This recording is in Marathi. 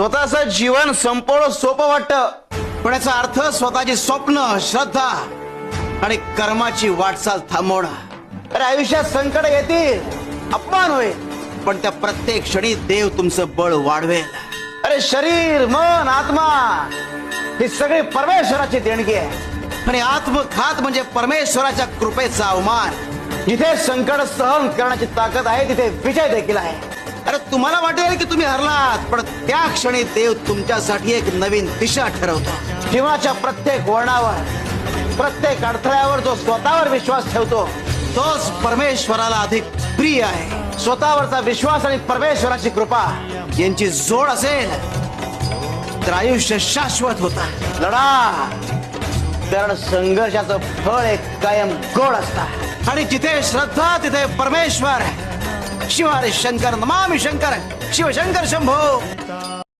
स्वतःचं जीवन संपवणं सोपं वाटतं. पण याचा अर्थ स्वतःची स्वप्न श्रद्धा आणि कर्माची वाटचाल थांबवणं. अरे आयुष्यात संकट येतील अपमान होईल पण त्या प्रत्येक क्षणी देव तुमचं बळ वाढवेल. अरे शरीर मन आत्मा ही सगळी परमेश्वराची देणगी आहे. आणि आत्मघात म्हणजे परमेश्वराच्या कृपेचा अवमान. जिथे संकट सहन करण्याची ताकद आहे तिथे विजय देखील आहे. अरे तुम्हाला वाटेल की तुम्ही हरलात पण त्या क्षणी देव तुमच्यासाठी एक नवीन दिशा ठरवतो. जीवनाच्या प्रत्येक वळणावर प्रत्येक अडथळ्यावर जो स्वतःवर विश्वास ठेवतो तोच परमेश्वराला अधिक प्रिय आहे. स्वतःवरचा विश्वास आणि परमेश्वराची कृपा यांची जोड असेल तर आयुष्य शाश्वत होता. लढा! कारण संघर्षाचं फळ एक कायम गोड असतात आणि जिथे श्रद्धा तिथे परमेश्वर शिवारे शंकर नमामि शंकर शिवशंकर शंभो!